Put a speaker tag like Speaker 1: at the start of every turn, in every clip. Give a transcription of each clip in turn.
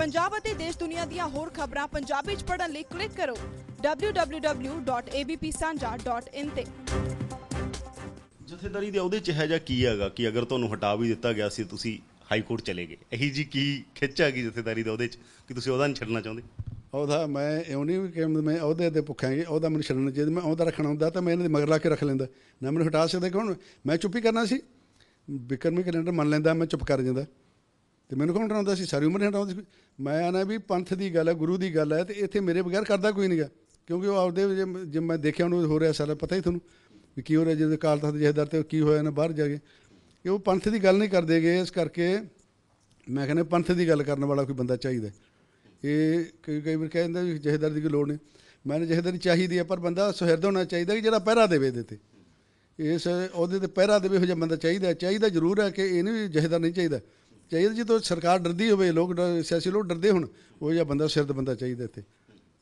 Speaker 1: ਪੰਜਾਬ ਅਤੇ ਦੇਸ਼ ਦੁਨੀਆ ਦੀਆਂ ਹੋਰ ਖਬਰਾਂ ਪੰਜਾਬੀ ਚ ਪੜ੍ਹਨ ਲਈ ਕਲਿੱਕ ਕਰੋ www.abpsanja.in ਤੇ।
Speaker 2: ਜਥੇਦਾਰੀ ਦੇ ਉਹਦੇ ਚ ਹੈ ਜਾਂ ਕੀ ਹੈਗਾ ਕਿ ਅਗਰ ਤੁਹਾਨੂੰ ਹਟਾ ਵੀ ਦਿੱਤਾ ਗਿਆ ਸੀ ਤੁਸੀਂ ਹਾਈ ਕੋਰਟ ਚਲੇ ਗਏ? ਇਹੀ ਜੀ ਕੀ ਖਿੱਚ ਹੈਗੀ ਜਥੇਦਾਰੀ ਦੇ ਉਹਦੇ ਚ ਕਿ ਤੁਸੀਂ ਉਹਦਾ ਨਹੀਂ ਛੱਡਣਾ ਚਾਹੁੰਦੇ?
Speaker 3: ਉਹਦਾ ਮੈਂ ਇਉਂ ਨਹੀਂ ਵੀ ਕਿ ਮੈਂ ਉਹਦੇ ਤੇ ਭੁੱਖਾਂ ਜੀ ਉਹਦਾ ਮੈਨੂੰ ਛੱਡਣਾ ਚਾਹੀਦਾ ਮੈਂ ਉਹਦਾ ਰੱਖਣਾ ਹੁੰਦਾ ਤਾਂ ਮੈਂ ਇਹਨਾਂ ਦੇ ਮਗਰ ਲਾ ਕੇ ਰੱਖ ਲੈਂਦਾ। ਨਾ ਮੈਨੂੰ ਹਟਾ ਸਕਦੇ ਕੌਣ? ਮੈਂ ਚੁੱਪ ਹੀ ਕਰਨਾ ਸੀ। ਵਿਕਰਮੀ ਕੈਲੰਡਰ ਮੰਨ ਲੈਂਦਾ ਮੈਂ ਚੁੱਪ ਕਰ ਜਾਂਦਾ। ਤੇ ਮੈਨੂੰ ਕੌਣ ਹਟਾਉਂਦਾ ਸੀ? ਸਾਰੀ ਉਮਰ ਨਹੀਂ ਹਟਾਉਂਦਾ ਸੀ। ਮੈਂ ਆਣਾ ਵੀ ਪੰਥ ਦੀ ਗੱਲ ਹੈ, ਗੁਰੂ ਦੀ ਗੱਲ ਹੈ ਤੇ ਇੱਥੇ ਮੇਰੇ ਬਗੈਰ ਕਰਦਾ ਕੋਈ ਨਹੀਂਗਾ ਕਿਉਂਕਿ ਉਹ ਆਪਦੇ ਜੇ- ਮੈਂ ਦੇਖਿਆ ਉਹਨੂੰ ਹੋ ਰਿਹਾ ਸਾਰਾ ਪਤਾ ਹੀ ਤੁਹਾਨੂੰ ਵੀ ਕੀ ਹੋ ਰਿਹਾ ਜਦੋਂ ਕਾਲ ਤਖਤ ਜਹੇਦਾਰ ਤੇ ਕੀ ਹੋਇਆ ਨਾ ਬਾਹਰ ਜਾ ਕੇ। ਕਿ ਉਹ ਪੰਥ ਦੀ ਗੱਲ ਨਹੀਂ ਕਰਦੇਗੇ ਇਸ ਕਰਕੇ ਮੈਂ ਕਹਿੰਦਾ ਪੰਥ ਦੀ ਗੱਲ ਕਰਨ ਵਾਲਾ ਕੋਈ ਬੰਦਾ ਚਾਹੀਦਾ ਇਹ ਕਈ ਕਈ ਵਾਰ ਕਹਿ ਦਿੰਦਾ ਵੀ ਜਹੇਦਾਰ ਦੀ ਕੋਈ ਲੋੜ ਨਹੀਂ। ਮੈਨੂੰ ਜਹੇਦਾਰੀ ਚਾਹੀਦੀ ਹੈ, ਪਰ ਬੰਦਾ ਸੁਹਿਰਦ ਹੋਣਾ ਚਾਹੀਦਾ ਕਿ ਜਿਹੜਾ ਪਹਿਰਾ ਦੇਵੇ ਇਹਦੇ ਤੇ। ਇਸ ਉਹਦੇ ਤੇ ਪਹਿਰਾ ਦੇਵੇ, ਇਹੋ ਜਿਹਾ ਬੰਦਾ ਚਾਹੀਦਾ ਚਾਹੀਦਾ ਜ਼ਰੂਰ ਹੈ ਕਿ ਇਹਨੂੰ ਵੀ ਜਹੇਦਾਰ ਨਹੀਂ ਚਾਹੀਦਾ। ਚਾਹੀਦਾ ਜਦੋਂ ਸਰਕਾਰ ਡਰਦੀ ਹੋਵੇ ਲੋਕ ਸਿਆਸੀ ਲੋਕ ਡਰਦੇ ਹੁਣ ਉਹ ਜਿਹਾ ਬੰਦਾ ਸਿਰਦ ਬੰਦਾ ਚਾਹੀਦਾ ਇੱਥੇ।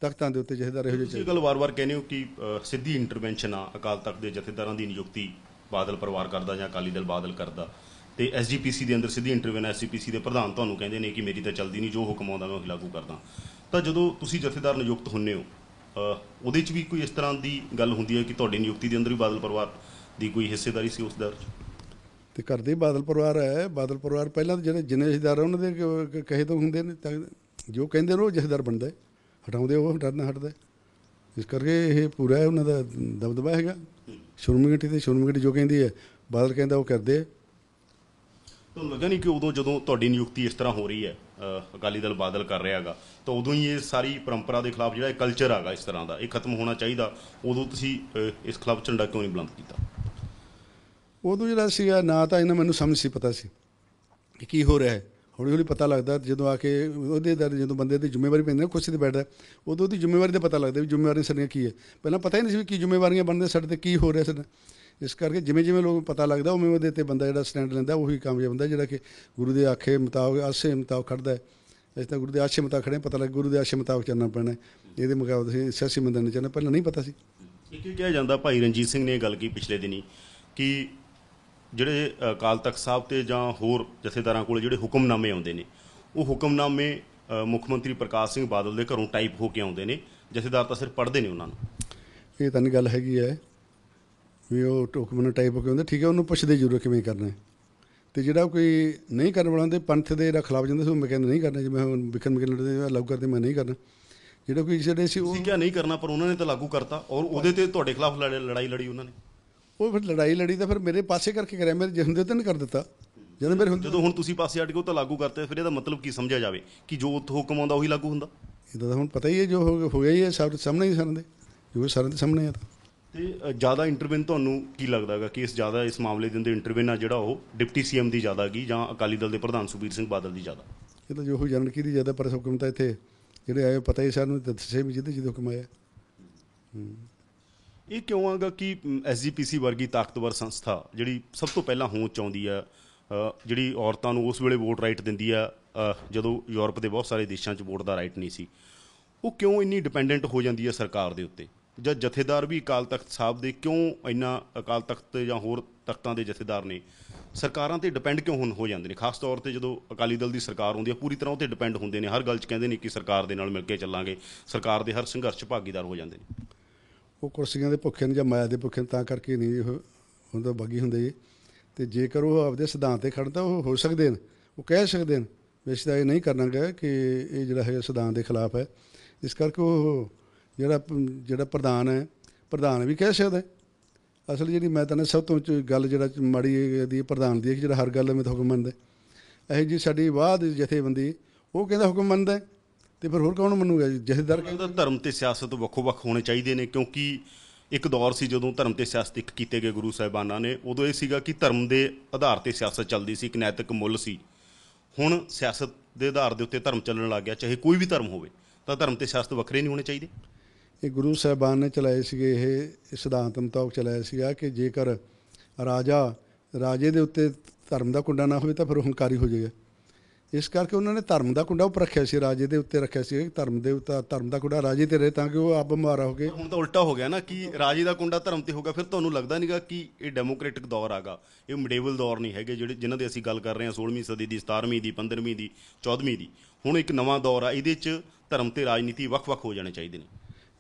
Speaker 3: ਤਖਤਾਂ ਦੇ ਉੱਤੇ ਜਹੇਦਾਰ ਇਹੋ ਜਿਹੇ
Speaker 2: ਇਹ ਗੱਲ ਵਾਰ-ਵਾਰ ਕਹਿੰਦੇ ਹੋ ਕਿ ਸਿੱਧੀ ਇੰਟਰਵੈਂਸ਼ਨ ਆ ਅਕਾਲ ਤਖਤ ਦੇ ਜਥੇਦਾਰਾਂ ਦੀ ਨਿਯੁਕਤੀ ਬਾਦਲ ਪਰਿਵਾਰ ਕਰਦਾ ਜਾਂ ਅਕਾਲੀ ਦਲ ਬਾਦਲ ਕਰਦਾ। ਤੇ ਐਸਜੀਪੀਸੀ ਦੇ ਅੰਦਰ ਸਿੱਧੀ ਇੰਟਰਵੈਨ ਐਸਜੀਪੀਸੀ ਦੇ ਪ੍ਰਧਾਨ ਤੁਹਾਨੂੰ ਕਹਿੰਦੇ ਨੇ ਕਿ ਮੇਰੀ ਤਾਂ ਚੱਲਦੀ ਨਹੀਂ ਜੋ ਹੁਕਮ ਆਉਂਦਾ ਮੈਂ ਉਹ ਲਾਗੂ ਕਰਦਾ। ਤਾਂ ਜਦੋਂ ਤੁਸੀਂ ਜਥੇਦਾਰ ਨਿਯੁਕਤ ਹੁੰਨੇ ਹੋ ਉਹਦੇ 'ਚ ਵੀ ਕੋਈ ਇਸ ਤਰ੍ਹਾਂ ਦੀ ਗੱਲ ਹੁੰਦੀ ਹੈ ਕਿ ਤੁਹਾਡੀ ਨਿਯੁਕਤੀ ਦੇ ਅੰਦਰ ਵੀ ਬਾਦਲ ਪਰਿਵਾਰ ਦੀ ਕੋਈ ਹਿੱਸੇਦਾਰੀ ਸੀ ਉਸ ਦਰ 'ਚ?
Speaker 3: ਤੇ ਘਰ ਦੇ ਬਾਦਲ ਪਰਿਵਾਰ ਹੈ ਬਾਦਲ ਪਰਿਵਾਰ ਪਹਿਲਾਂ ਤਾਂ ਜਿਹੜੇ ਜਿੰਨੇ ਜਥੇਦਾਰ ਆ, ਉਹਨਾਂ ਦੇ ਕਹੇ ਤੋਂ ਹੁੰਦੇ ਨੇ ਤਾਂ ਜੋ ਕਹਿੰਦੇ ਨੇ ਉਹ ਜਥੇਦਾਰ ਬਣਦਾ ਹਟਾਉਂਦੇ ਉਹ ਡਰਨਾ ਹਟਦਾ ਇਸ ਕਰਕੇ ਇਹ ਪੂਰਾ ਉਹਨਾਂ ਦਾ ਦਬਦਬਾ ਹੈਗਾ। ਸ਼੍ਰੋਮਣੀ ਕਮੇਟੀ ਤੇ ਸ਼੍ਰੋਮਣੀ ਕਮੇਟੀ ਜੋ ਕਹਿੰਦੀ ਹੈ ਬਾਦਲ ਕਹਿੰਦਾ ਉਹ ਕਰਦੇ
Speaker 2: ਤੁਹਾਨੂੰ ਲੱਗਾ ਨਹੀਂ ਕਿ ਉਦੋਂ ਜਦੋਂ ਤੁਹਾਡੀ ਨਿਯੁਕਤੀ ਇਸ ਤਰ੍ਹਾਂ ਹੋ ਰਹੀ ਹੈ ਅਕਾਲੀ ਦਲ ਬਾਦਲ ਕਰ ਰਿਹਾ ਹੈਗਾ ਤਾਂ ਉਦੋਂ ਹੀ ਇਹ ਸਾਰੀ ਪਰੰਪਰਾ ਦੇ ਖਿਲਾਫ ਜਿਹੜਾ ਕਲਚਰ ਹੈਗਾ ਇਸ ਤਰ੍ਹਾਂ ਦਾ ਇਹ ਖਤਮ ਹੋਣਾ ਚਾਹੀਦਾ। ਉਦੋਂ ਤੁਸੀਂ ਇਸ ਖਿਲਾਫ ਝੰਡਾ ਕਿਉਂ ਨਹੀਂ ਬੁਲੰਦ ਕੀਤਾ?
Speaker 3: ਉਦੋਂ ਜਿਹੜਾ ਸੀਗਾ, ਨਾ ਤਾਂ ਇਹਨਾਂ ਮੈਨੂੰ ਸਮਝ ਸੀ, ਪਤਾ ਸੀ ਕਿ ਕੀ ਹੋ ਰਿਹਾ ਹੈ। ਹੌਲੀ ਹੌਲੀ ਪਤਾ ਲੱਗਦਾ, ਜਦੋਂ ਆ ਕੇ ਉਹਦੇ ਦਰ ਜਦੋਂ ਬੰਦੇ ਦੀ ਜ਼ਿੰਮੇਵਾਰੀ ਪੈਂਦੀ ਨਾ ਕੁਰਸੀ ਤੇ ਬੈਠਦਾ ਉਦੋਂ ਉਹਦੀ ਜ਼ਿੰਮੇਵਾਰੀ ਦਾ ਪਤਾ ਲੱਗਦਾ ਵੀ ਜ਼ਿੰਮੇਵਾਰੀਆਂ ਸਾਡੀਆਂ ਕੀ ਹੈ। ਪਹਿਲਾਂ ਪਤਾ ਹੀ ਨਹੀਂ ਸੀ ਵੀ ਕੀ ਜ਼ਿੰਮੇਵਾਰੀਆਂ ਬਣਦੀਆਂ, ਸਾਡੇ ਤੇ ਕੀ ਹੋ ਰਿਹਾ ਸਾਡੇ। ਇਸ ਕਰਕੇ ਜਿਵੇਂ ਜਿਵੇਂ ਲੋਕ ਪਤਾ ਲੱਗਦਾ, ਉਵੇਂ ਉਹਦੇ ਤੇ ਬੰਦਾ ਜਿਹੜਾ ਸਟੈਂਡ ਲੈਂਦਾ, ਉਹੀ ਕਾਮਯਾਬ ਹੁੰਦਾ, ਜਿਹੜਾ ਕਿ ਗੁਰੂ ਦੇ ਆਖੇ ਮੁਤਾਬਕ, ਆਸੇ ਮੁਤਾਬਕ ਖੜਦਾ ਹੈ। ਇਸ ਤਾਂ ਗੁਰੂ ਦੇ ਆਸ਼ੇ ਮੁਤਾਬਕ ਖੜੇ ਪਤਾ ਲੱਗ ਗੁਰੂ ਦੇ ਆਸ਼ੇ ਮੁਤਾਬਕ ਚੱਲਣਾ ਪੈਣਾ ਇਹਦੇ ਮੁਕਾਬਲੇ ਅਸੀਂ ਸਿਆਸੀ ਬੰਦੇ ਨੇ ਚੱਲਣਾ, ਪਹਿਲਾਂ ਨਹੀਂ ਪਤਾ ਸੀ।
Speaker 2: ਇੱਕ ਕਿਹਾ ਜਾਂਦਾ, ਭਾਈ ਰਣਜੀਤ ਸਿੰਘ ਨੇ ਇਹ ਗੱਲ ਕੀ ਪਿਛਲੇ ਦਿਨੀ ਕਿ ਜਿਹੜੇ ਅਕਾਲ ਤਖਤ ਸਾਹਿਬ ਤੇ ਜਾਂ ਹੋਰ ਜਥੇਦਾਰਾਂ ਕੋਲ ਜਿਹੜੇ ਹੁਕਮਨਾਮੇ ਆਉਂਦੇ ਨੇ ਉਹ ਹੁਕਮਨਾਮੇ ਮੁੱਖ ਮੰਤਰੀ ਪ੍ਰਕਾਸ਼ ਸਿੰਘ ਬਾਦਲ ਦੇ ਘਰੋਂ ਟਾਈਪ ਹੋ ਕੇ ਆਉਂਦੇ ਨੇ ਜਥੇਦਾਰ ਤਾਂ ਸਿਰਫ ਪੜ੍ਹਦੇ ਨੇ ਉਹਨਾਂ ਨੂੰ।
Speaker 3: ਇਹ ਤਾਂ ਨਹੀਂ ਗੱਲ ਹੈਗੀ ਹੈ ਵੀ ਉਹ ਟੋਕਮਨ ਟਾਈਪ ਹੋ ਕੇ ਹੁੰਦਾ ਠੀਕ ਹੈ ਉਹਨੂੰ ਪੁੱਛਦੇ ਜ਼ਰੂਰ ਕਿਵੇਂ ਕਰਨਾ ਤੇ ਜਿਹੜਾ ਕੋਈ ਨਹੀਂ ਕਰਨ ਵਾਲਾ ਹੁੰਦੇ ਪੰਥ ਦੇ ਦਾ ਖਿਲਾਫ ਜਾਂਦਾ ਸੀ ਉਹ ਮੈਂ ਕਹਿੰਦਾ ਨਹੀਂ ਕਰਨਾ ਜਿਵੇਂ ਹੁਣ ਵਿਕਰਮ ਮਿਕਲ ਦੇ ਲਾਗੂ ਕਰਦੇ ਮੈਂ ਨਹੀਂ ਕਰਨਾ। ਜਿਹੜਾ ਕੋਈ ਜਿਹੜੇ ਸੀ ਉਹ
Speaker 2: ਕਿਹਾ ਨਹੀਂ ਕਰਨਾ ਪਰ ਉਹਨਾਂ ਨੇ ਤਾਂ ਲਾਗੂ ਕਰਤਾ ਔਰ ਉਹਦੇ ਤੇ ਤੁਹਾਡੇ ਖਿਲਾਫ ਲੜ- ਲੜਾਈ ਲੜੀ ਉਹਨਾਂ ਨੇ।
Speaker 3: ਉਹ ਫਿਰ ਲੜਾਈ ਲੜੀ ਤਾਂ ਫਿਰ ਮੇਰੇ ਪਾਸੇ ਕਰਕੇ ਕਰਿਆ ਮੇਰੇ ਜੇ ਹੁੰਦੇ ਤਾਂ ਨਹੀਂ ਕਰ ਦਿੱਤਾ। ਜਦੋਂ ਮੇਰੇ ਹੁੰਦੇ
Speaker 2: ਜਦੋਂ ਹੁਣ ਤੁਸੀਂ ਪਾਸੇ ਹਟ ਕੇ ਉਹ ਤਾਂ ਲਾਗੂ ਕਰਤੇ ਫਿਰ ਇਹਦਾ ਮਤਲਬ ਕੀ ਸਮਝਿਆ ਜਾਵੇ? ਕਿ ਜੋ ਉੱਥੇ ਹੁਕਮ ਆਉਂਦਾ ਉਹੀ ਲਾਗੂ ਹੁੰਦਾ?
Speaker 3: ਇਹਦਾ ਤਾਂ ਹੁਣ ਪਤਾ ਹੀ ਹੈ ਜੋ ਹੋ ਹੋ ਗਿਆ ਹੀ ਹੈ ਸਭ ਸਾਹਮਣੇ ਹੀ ਸਾਰਿਆਂ ਦੇ। ਜੋ ਸਾਰਿਆਂ ਦੇ ਸਾਹਮਣੇ ਆ ਤਾਂ।
Speaker 2: ਤੇ ਜ਼ਿਆਦਾ ਇੰਟਰਵਿਨ ਤੁਹਾਨੂੰ ਕੀ ਲੱਗਦਾ ਹੈਗਾ? ਕਿ ਇਸ ਜ਼ਿਆਦਾ ਇਸ ਮਾਮਲੇ ਦੇ ਅੰਦਰ ਇੰਟਰਵਿਨ ਆ ਜਿਹੜਾ ਉਹ ਡਿਪਟੀ ਸੀਐਮ ਦੀ ਜ਼ਿਆਦਾ ਗਈ ਜਾਂ ਅਕਾਲੀ ਦਲ ਦੇ ਪ੍ਰਧਾਨ ਸੁਖਬੀਰ ਸਿੰਘ ਬਾਦਲ ਦੀ ਜ਼ਿਆਦਾ?
Speaker 3: ਇਹ ਤਾਂ ਜੋ ਹੋ ਜਾਣਕੀ ਦੀ ਜ਼ਿਆਦਾ ਪਰ ਹੁਕਮ ਤਾਂ ਇੱਥੇ ਜਿਹੜੇ ਆਏ ਪਤਾ ਹੀ ਸਾਨੂੰ ਦੱਸੇ ਵੀ ਜਿਹਦੇ ਜਿਹਦੇ ਹੁਕਮ ਆਇਆ
Speaker 2: ਇਹ ਕਿਉਂ ਆਗਾ ਕਿ ਐਸਜੀਪੀਸੀ ਵਰਗੀ ਤਾਕਤਵਰ ਸੰਸਥਾ ਜਿਹੜੀ ਸਭ ਤੋਂ ਪਹਿਲਾਂ ਹੋਂਦ ਚਾਹੁੰਦੀ ਆ ਅ, ਜਿਹੜੀ ਔਰਤਾਂ ਨੂੰ ਉਸ ਵੇਲੇ ਵੋਟ ਰਾਈਟ ਦਿੰਦੀ ਆ ਜਦੋਂ ਯੂਰਪ ਦੇ ਬਹੁਤ ਸਾਰੇ ਦੇਸ਼ਾਂ 'ਚ ਵੋਟ ਦਾ ਰਾਈਟ ਨਹੀਂ ਸੀ ਉਹ ਕਿਉਂ ਇੰਨੀ ਡਿਪੈਂਡੈਂਟ ਹੋ ਜਾਂਦੀ ਹੈ ਸਰਕਾਰ ਦੇ ਉੱਤੇ? ਜਾਂ ਜਥੇਦਾਰ ਵੀ ਅਕਾਲ ਤਖਤ ਸਾਹਿਬ ਦੇ ਕਿਉਂ ਇੰਨਾ ਅਕਾਲ ਤਖਤ ਜਾਂ ਹੋਰ ਤਖਤਾਂ ਦੇ ਜਥੇਦਾਰ ਨੇ? ਸਰਕਾਰਾਂ ਤੇ ਡਿਪੈਂਡ ਕਿਉਂ ਹੁਣ ਹੋ ਜਾਂਦੇ ਨੇ? ਖਾਸ ਤੌਰ ਤੇ ਜਦੋਂ ਅਕਾਲੀ ਦਲ ਦੀ ਸਰਕਾਰ ਹੁੰਦੀ ਹੈ ਪੂਰੀ ਤਰ੍ਹਾਂ ਉਹ ਤੇ ਡਿਪੈਂਡ ਹੁੰਦੇ ਨੇ। ਹਰ ਗੱਲ 'ਚ ਕਹਿੰਦੇ ਨੇ ਕਿ ਸਰਕਾਰ ਦੇ ਨਾਲ ਮਿਲ ਕੇ ਚੱਲਾਂਗੇ। ਸਰਕਾਰ ਦੇ ਹਰ ਸੰਘਰਸ਼ 'ਚ ਭਾਗੀਦਾਰ ਹੋ ਜਾਂਦੇ ਨੇ।
Speaker 3: ਉਹ ਕੁਰਸੀਆਂ ਦੇ ਭੁੱਖੇ ਨੇ ਜਾਂ ਮਾਇਆ ਦੇ ਭੁੱਖੇ ਨੇ ਤਾਂ ਕਰਕੇ ਨਹੀਂ ਉਹ ਹੁੰਦਾ ਬਾਗੀ ਹੁੰਦੇ ਜੀ। ਤੇ ਜੇਕਰ ਉਹ ਆਪਦੇ ਸਿਧਾਂਤ ਤੇ ਖੜਨ ਤਾਂ ਉਹ ਹੋ ਸਕਦੇ ਨੇ ਉਹ ਕਹਿ ਸਕਦੇ ਨੇ ਵੈਸੇ ਤਾਂ ਇਹ ਨਹੀਂ ਕਰਨਾ ਕਰਨਾਗਾ ਕਿ ਇਹ ਜਿਹੜਾ ਹੈ ਸਿਧਾਂਤ ਦੇ ਖਿਲਾਫ ਹੈ। ਇਸ ਕਰਕੇ ਉਹ ਜਿਹੜਾ ਜਿਹੜਾ ਪ੍ਰਧਾਨ ਹੈ, ਪ੍ਰਧਾਨ ਵੀ ਕਹਿ ਸਕਦਾ ਅਸਲ ਜਿਹੜੀ ਮੈਂ ਤਾਂ ਸਭ ਤੋਂ ਗੱਲ ਜਿਹੜਾ ਮਾੜੀ ਦੀ ਪ੍ਰਧਾਨ ਦੀ ਹੈ ਕਿ ਜਿਹੜਾ ਹਰ ਗੱਲ ਮੈਂ ਤਾਂ ਹੁਕਮ ਮੰਨਦਾ। ਇਹ ਜੀ ਸਾਡੀ ਬਾਅਦ ਜਥੇਬੰਦੀ, ਉਹ ਕਹਿੰਦਾ ਹੁਕਮ ਮੰਨਦਾ ਤੇ ਫਿਰ ਹੋਰ ਕੌਣ ਮੰਨੂਗਾ ਜੀ? ਜਥੇਦਾਰ
Speaker 2: ਲੱਗਦਾ ਧਰਮ ਤੇ ਸਿਆਸਤ ਵੱਖੋ-ਵੱਖ ਹੋਣੇ ਚਾਹੀਦੇ ਨੇ ਕਿਉਂਕਿ ਇੱਕ ਦੌਰ ਸੀ ਜਦੋਂ ਧਰਮ ਤੇ ਸਿਆਸਤ ਇੱਕ ਕੀਤੇ ਗਏ ਗੁਰੂ ਸਾਹਿਬਾਨਾਂ ਨੇ। ਉਦੋਂ ਇਹ ਸੀਗਾ ਕਿ ਧਰਮ ਦੇ ਆਧਾਰ ਤੇ ਸਿਆਸਤ ਚੱਲਦੀ ਸੀ ਇੱਕ ਨੈਤਿਕ ਮੁੱਲ ਸੀ। ਹੁਣ ਸਿਆਸਤ ਦੇ ਆਧਾਰ ਦੇ ਉੱਤੇ ਧਰਮ ਚੱਲਣ ਲੱਗ ਗਿਆ ਚਾਹੇ ਕੋਈ ਵੀ ਧਰਮ ਹੋਵੇ ਤਾਂ ਧਰਮ ਤੇ ਸਿਆਸਤ ਵੱਖਰੇ ਨਹੀਂ ਹੋਣੇ ਚਾਹੀਦੇ।
Speaker 3: ਇਹ ਗੁਰੂ ਸਾਹਿਬਾਨ ਨੇ ਚਲਾਏ ਸੀਗੇ ਇਹ ਸਿਧਾਂਤ ਮੁਤਾਬਕ ਚਲਾਇਆ ਸੀਗਾ ਕਿ ਜੇਕਰ ਰਾਜਾ ਰਾਜੇ ਦੇ ਉੱਤੇ ਧਰਮ ਦਾ ਕੁੰਡਾ ਨਾ ਹੋਵੇ ਤਾਂ ਫਿਰ ਹੰਕਾਰੀ ਹੋ ਜਾਏਗਾ। ਇਸ ਕਰਕੇ ਉਹਨਾਂ ਨੇ ਧਰਮ ਦਾ ਕੁੰਡਾ ਉੱਪਰ ਰੱਖਿਆ ਸੀ ਰਾਜੇ ਦੇ ਉੱਤੇ ਰੱਖਿਆ ਸੀ ਧਰਮ ਦੇ ਉੱਤੇ ਧਰਮ ਦਾ ਕੁੰਡਾ ਰਾਜੇ ਤੇ ਰਹੇ ਤਾਂ ਕਿ ਉਹ ਆਪ ਬਿਮਾਰ ਹੋ ਗਏ।
Speaker 2: ਹੁਣ ਤਾਂ ਉਲਟਾ ਹੋ ਗਿਆ ਨਾ ਕਿ ਰਾਜੇ ਦਾ ਕੁੰਡਾ ਧਰਮ ਤੇ ਹੋਗਾ ਫਿਰ ਤੁਹਾਨੂੰ ਲੱਗਦਾ ਨਹੀਂਗਾ ਕਿ ਇਹ ਡੈਮੋਕ੍ਰੈਟਿਕ ਦੌਰ ਆਗਾ? ਇਹ ਮਿਡੇਵਲ ਦੌਰ ਨਹੀਂ ਹੈਗੇ ਜਿਹੜੇ ਜਿਨ੍ਹਾਂ ਦੇ ਅਸੀਂ ਗੱਲ ਕਰ ਰਹੇ ਹਾਂ 16ਵੀਂ ਸਦੀ ਦੀ 17ਵੀਂ ਦੀ 15ਵੀਂ ਦੀ 14ਵੀਂ ਦੀ। ਹੁਣ ਇੱਕ ਨਵਾਂ ਦੌਰ ਆ ਇਹਦੇ 'ਚ ਧਰਮ ਤੇ ਰਾਜਨੀਤੀ ਵੱਖ-ਵੱਖ ਹੋ ਜਾਣੇ ਚਾਹੀਦੇ ਨੇ।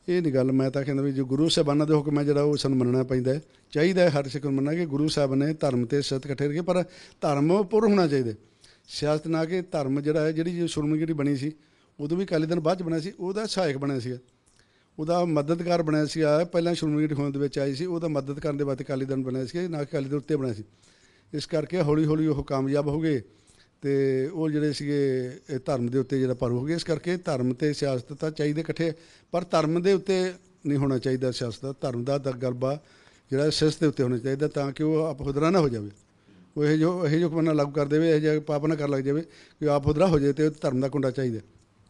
Speaker 3: ਇਹ ਨਹੀਂ ਗੱਲ ਮੈਂ ਤਾਂ ਕਹਿੰਦਾ ਵੀ ਜੋ ਗੁਰੂ ਸਾਹਿਬਾਨਾਂ ਦੇ ਹੁਕਮ ਹੈ ਜਿਹੜਾ ਉਹ ਸਾਨੂੰ ਮੰਨਣਾ ਪੈਂਦਾ ਹੈ। ਚਾਹੀਦਾ ਹੈ ਹਰ ਸਿੱਖ ਨੂੰ ਮੰਨਣਾ ਕਿ ਗੁਰੂ ਸਾਹਿਬ ਨੇ ਧਰਮ ਤੇ ਸਿੱਧ ਇਕੱਠੇ ਰੱਖੇ ਪਰ ਧਰਮ ਪੁਰ ਹੋਣਾ ਚਾਹੀਦਾ ਸਿਆਸਤ ਨਾ ਕਿ ਧਰਮ ਜਿਹੜਾ ਹੈ, ਜਿਹੜੀ ਜੋ ਸ਼ੁਰਮਣੀ ਜਿਹੜੀ ਬਣੀ ਸੀ, ਉਦੋਂ ਵੀ ਅਕਾਲੀ ਦਲ ਬਾਅਦ ਚ ਬਣਿਆ ਸੀ, ਉਹਦਾ ਸਹਾਇਕ ਬਣਿਆ ਸੀ ਉਹਦਾ ਮਦਦਗਾਰ ਬਣਿਆ ਸੀ ਪਹਿਲਾਂ ਸ਼੍ਰੋਮਣੀ ਕਮੇਟੀ ਹੋਂਦ ਦੇ ਵਿੱਚ ਆਈ ਸੀ, ਉਹਦਾ ਮਦਦ ਕਰਨ ਦੇ ਵਾਸਤੇ ਅਕਾਲੀ ਦਲ ਬਣਿਆ ਸੀ ਨਾ ਕਿ ਅਕਾਲੀ ਦਲ ਉੱਤੇ ਬਣਿਆ ਸੀ। ਇਸ ਕਰਕੇ ਹੌਲੀ ਹੌਲੀ ਉਹ ਕਾਮਯਾਬ ਹੋ ਗਏ ਤੇ ਉਹ ਜਿਹੜੇ ਸੀਗੇ ਧਰਮ ਦੇ ਉੱਤੇ ਜਿਹੜਾ ਪਰ ਹੋ ਗਏ। ਇਸ ਕਰਕੇ ਧਰਮ ਤੇ ਸਿਆਸਤ ਤਾਂ ਚਾਹੀਦੇ ਇਕੱਠੇ, ਪਰ ਧਰਮ ਦੇ ਉੱਤੇ ਨਹੀਂ ਹੋਣਾ ਚਾਹੀਦਾ ਸਿਆਸਤ ਧਰਮ ਦਾ ਤਾਂ ਗਲਬਾ ਜਿਹੜਾ ਸਿਆਸਤ ਦੇ ਉੱਤੇ ਹੋਣਾ ਚਾਹੀਦਾ ਤਾਂ ਕਿ ਉਹ ਆਪ ਨਾ ਹੋ ਜਾਵੇ। ਉਹ ਇਹ ਜੋ ਇਹ ਜੋ ਬੰਨਾ ਲਾਗੂ ਕਰ ਦੇਵੇ ਇਹ ਜਿਹਾ ਪਾਪ ਨਾ ਕਰ ਲੱਗ ਜਾਵੇ ਕਿ ਆਪ ਹੁਦਰਾ ਹੋ ਜਾਏ ਤੇ ਧਰਮ ਦਾ ਕੁੰਡਾ ਚਾਹੀਦਾ।